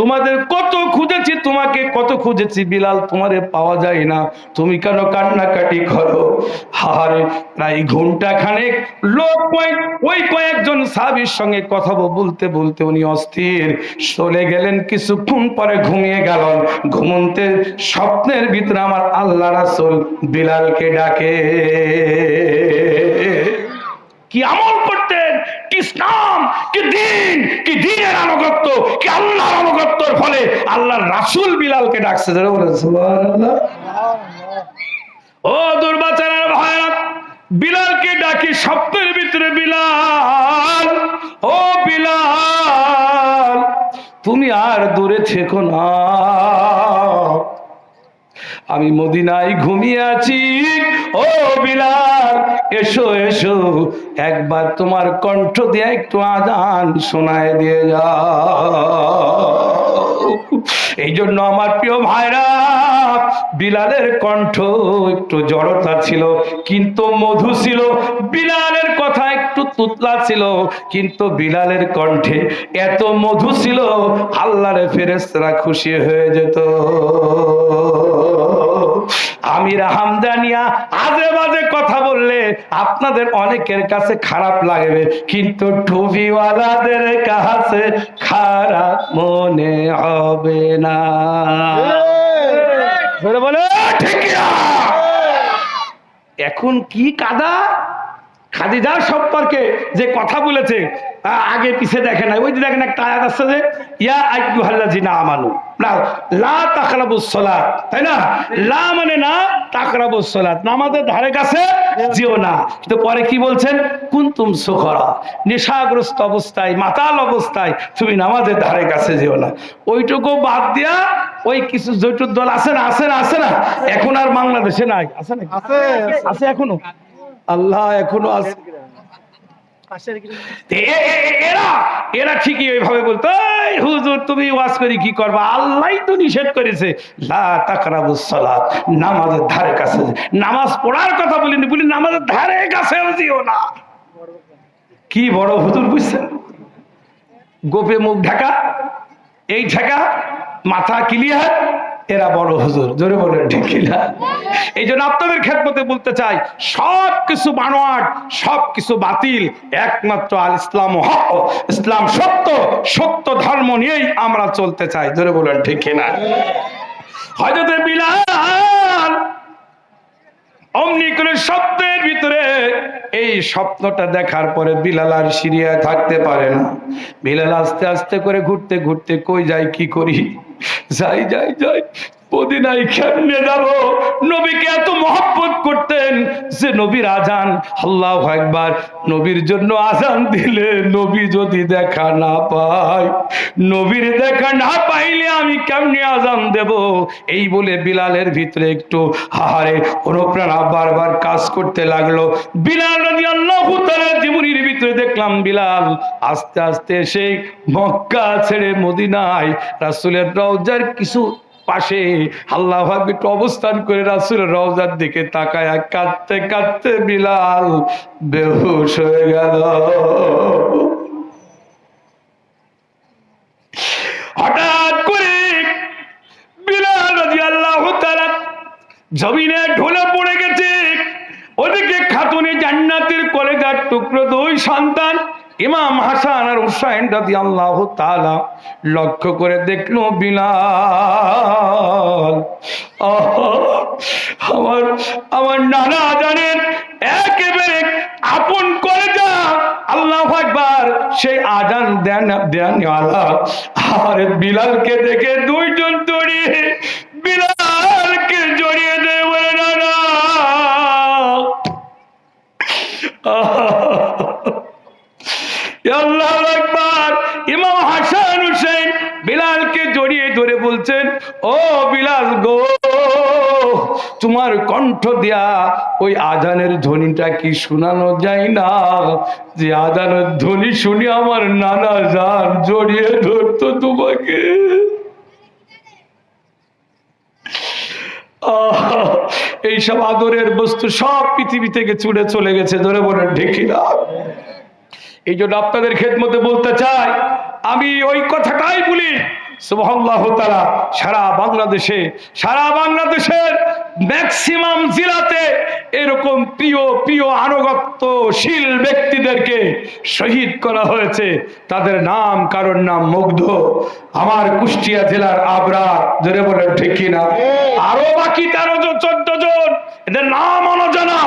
তোমাদের কত খুঁজেছি, তোমাকে কত খুঁজেছি বিলাল, তোমারে পাওয়া যায় না। তুমি কেন কান্নাকাটি করো? হারে প্রায় ঘণ্টা খানেক লোক ওই কয়েকজন সাহাবীর সঙ্গে কথা বলতে বলতে উনি অস্থির। চলে গেলেন, কিছুক্ষণ পরে ঘুমিয়ে গেল ঘুমন্তে স্বপ্নের ভিতরে আমার আল্লাহ রাসূল বিলালকে ডাকে। কি আমল ইসলাম, কি দিন, কি দিনের আনুগত্য, কি আল্লাহর আনুগত্যর ফলে আল্লাহর রাসূল বিলালকে ডাকছে ও দুর্বাচারের ভাইরা, বিলালকে ডাকি স্বপ্নের ভিতরে বিলাল। ও বিলাল, তুমি আর দূরে থেকো না। আমি মদিনায় ঘুমিয়ে আছি। ও বিলাল, এসো এসো। একবার তোমার কণ্ঠ দিয়ে একটু আজান শোনায় দিয়ে যাও। এই জন্য আমার প্রিয় ভাইরা, বিলালের কণ্ঠ একটু জড়তা ছিল, কিন্তু মধু ছিল। বিলালের কথা একটু তুতলা ছিল, কিন্তু বিলালের কণ্ঠে এত মধু ছিল, আল্লাহরে ফেরেস্তারা খুশি হয়ে যেত। আমির হামদানিয়া আজে বাজে কথা বললে আপনাদের অনেকের কাছে খারাপ লাগবে। কিন্তু টুপিওয়ালাদের কাছে খারাপ মনে হবে না। বলে ঠিক না? এখন কি কাদা? খাদিজার সম্পর্কে যে কথা বলেছে আগে পিছে দেখে নাই। ওই যে দেখেন একটা আয়াত আছে যে ইয়া আইয়ুহাল্লাযিনা আমানু। না লা তাকরাবুস সালাত তাই না? লা মানে না তাকরাবুস সালাত। নামাজের ধারে কাছে যেও না। কিন্তু পরে কি বলছেন? কুনতুম সুখরা নেশাগ্রস্ত অবস্থায় মাতাল অবস্থায় তুমি নামাজের ধারে কাছে যেও না। ওইটুকু বাদ দিয়া ওই কিছু জৈটুর দল আছে না আছে না আছে না? এখন আর বাংলাদেশে নাই। আছে না আছে। আছে এখনও? আল্লাহ এখনও আছে এরা এরা ঠিকই ওইভাবে বলতো "এই হুজুর তুমি ওয়াজ করি কি করবা? আল্লাহই তো নিষেধ করেছে লা তাকরাবুস সালাত নামাজের ধারে কাছে নামাজ পড়ার কথা বলিনি বলি নামাজের ধারে কাছেও যেও না। কি বড় হুজুর বুঝছেন? গোপে মুখ ঢাকা এই ঢাকা মাথা ক্লিয়ার এরা বড় হুজুর, জোরে বলেন ঠিক না এই জন্য আপনাদের খেদমতে বলতে চাই সব কিছু বানোয়াট সব কিছু বাতিল, একমাত্র আল ইসলাম হক, ইসলাম সত্য সত্য ধর্ম নিয়েই আমরা চলতে চাই, জোরে বলেন ঠিক না হয়তো বিলাল অমনি করে স্বপ্নের ভিতরে এই স্বপ্নটা দেখার পরে বিলাল আর সিরিয়ায় থাকতে পারে না। বিলাল আস্তে আস্তে করে ঘুরতে ঘুরতে কই যাই, কি করি? যাই যাই যাই। মদিনায় কেমনে যাব? নবীকে এত মহব্বত করতেন যে নবীর আজান আল্লাহ একবার নবীর জন্য আজান দিলে নবী যদি দেখা না নবীর দেখা না পাইলে আমি কেমনে আজান দেব? এই বলে বিলালের ভিতরে একটু হাহারে অনুপ্রেরণা বারবার কাজ করতে লাগল। বিলাল রাদিয়াল্লাহু তাআলা জীবনীর ভিতরে দেখলাম বিলাল আস্তে আস্তে সেই মক্কা ছেড়ে মদিনায় রাসূলের রওজার কিছু পাশে আল্লাহ একটু অবস্থান করে রাসূলের রওজার দিকে তাকায় কাঁদতে কাঁদতে বিলাল বেহুশ হয়ে গেল। হঠাৎ করে বিলাল জমিনে ঢলে পড়ে গেছে। ওদিকে খাতুনে জান্নাতের কলেজার টুকরো দুই সন্তান ইমাম হাসান আর হুসাইন রাদিয়াল্লাহু তাআলা লক্ষ্য করে দেখল বিলাল। আমার আমার নানা জানেন একেবারে আপন করে যা আল্লাহ একবার সেই আজান দেন দেন আর বিলালকে দেখে দুইজন দড়িয়ে বলছেন, ও বিলাল গো, তোমার কণ্ঠ দিয়া ওই আজানের ধ্বনিটা কি শোনানো যায় না? যে আজানের ধ্বনি শুনে আমার নানা যান জড়িয়ে ধরতো তোমাকে। এইসব আদরের বস্তু সব পৃথিবী থেকে চুড়ে চলে গেছে, ধরে বলে ঢেকি না এই জন্য আপনাদের খেদমতে বলতে চাই, আমি ওই কথাটাই বলি সুবহানাল্লাহ তাআলা, সারা বাংলাদেশে, সারা বাংলাদেশের ম্যাক্সিমাম জেলাতে এরকম প্রিয় প্রিয় আনুগত্যশীল ব্যক্তিদেরকে শহীদ করা হয়েছে। তাদের নাম, কারোর নাম মুগ্ধ। আমার কুষ্টিয়া জেলার আবরা জোরে বলে ঠিক কিনা? আরও বাকি তেরো জন, চোদ্দ জন, এদের নাম অনজানা।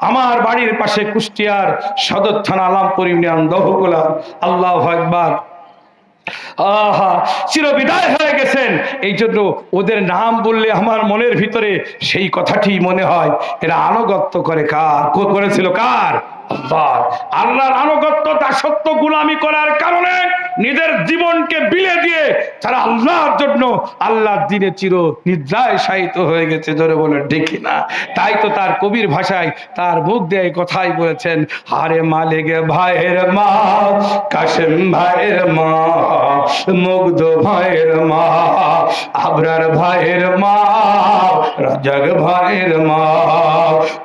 আমার বাড়ির পাশে কুষ্টিয়ার সদর থানা, আলামপুর ইউনিয়ন দহকুলা আল্লাহ একবার আহা, চিরবিদায় হয়ে গেছেন। এই জন্য ওদের নাম বললে আমার মনের ভিতরে সেই কথাটি মনে হয়। এরা আনুগত্য করে কার? করেছিল কার? আল্লাহ। আল্লাহর আনুগত্য দাসত্ব গুলামি করার কারণে নিজের জীবনকে বিলে দিয়ে তারা আল্লাহর জন্য আল্লাহর দিনে চির নিদ্রায় শায়িত হয়ে গেছে, জোরে বলে ডেকে না? তাই তো তার কবির ভাষায় তার মুখ দিয়ে কথাই বলেছেন, হারে মালিকে ভাইয়ের মা, কাশেম ভাইয়ের মা, মুগ্ধ ভাইয়ের মা, আবরার ভাইয়ের মা রাজাক ভাইয়ের মা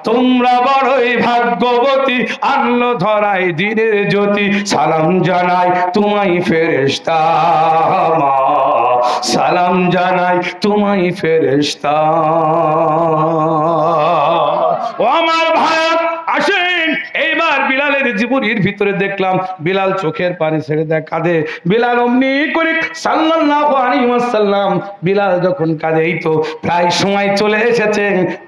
তোমরা বড়ই ভাগ্যবতী আনলো ধরাই দিনের জ্যোতি। সালাম জানাই তোমায় ফেরেস্তা মা। সালাম জানাই তোমায় ফেরেশতা। ও আমার ভাই আসে বিলালের জীবনীর ভিতরে দেখলাম বিলাল চোখের পানি ছেড়ে দেয়, কাঁদে। বিলাল অমনি করে সাল্লাল্লাহু বিলাল যখন কাঁদে, এই তো প্রায় সময় চলে এসেছে।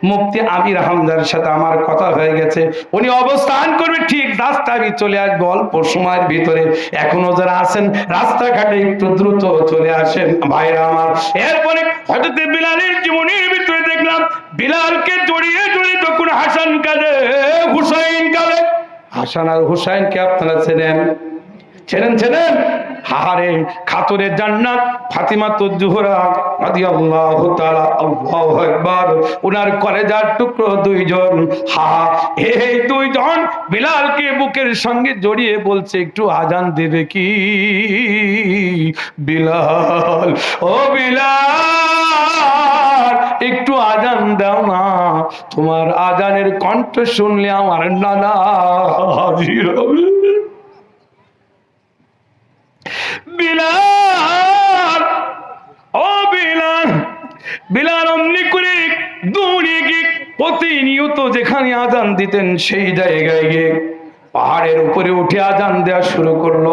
মুফতি আমির হামদার সাথে আমার কথা হয়ে গেছে। উনি অবস্থান করবে ঠিক রাস্তা আমি চলে আসব অল্প সময়ের ভিতরে। এখনও যারা আছেন, রাস্তাঘাটে একটু দ্রুত চলে আসেন। ভাইরা আমার, এরপরে হঠাৎ বিলালের জীবনীর ভিতরে দেখলাম, বিলালকে জড়িয়ে জড়িয়ে তখন হাসান কাঁদে, হুসাইন কাঁদে। হাসান আর হুসাইন হুসাইনকে আপনারা চেনেন। চেনেন চেনেন? হাহারে খাতুরের জান্নাত ফাতিমা তো জুহরা রাদিয়াল্লাহু তাআলা, আল্লাহু আকবার। উনার কলেজার টুকরো দুইজন। হা এই দুইজন বিলালকে বুকের সঙ্গে জড়িয়ে বলছে, একটু আজান দেবে কি? বিলাল, ও বিলাল। একটু আজান দাও না। তোমার আজানের কণ্ঠ শুনলে আমার নানা। ও প্রতিনিয়ত যেখানে আজান দিতেন সেই জায়গায় গিয়ে পাহাড়ের উপরে উঠে আজান দেওয়া শুরু করল।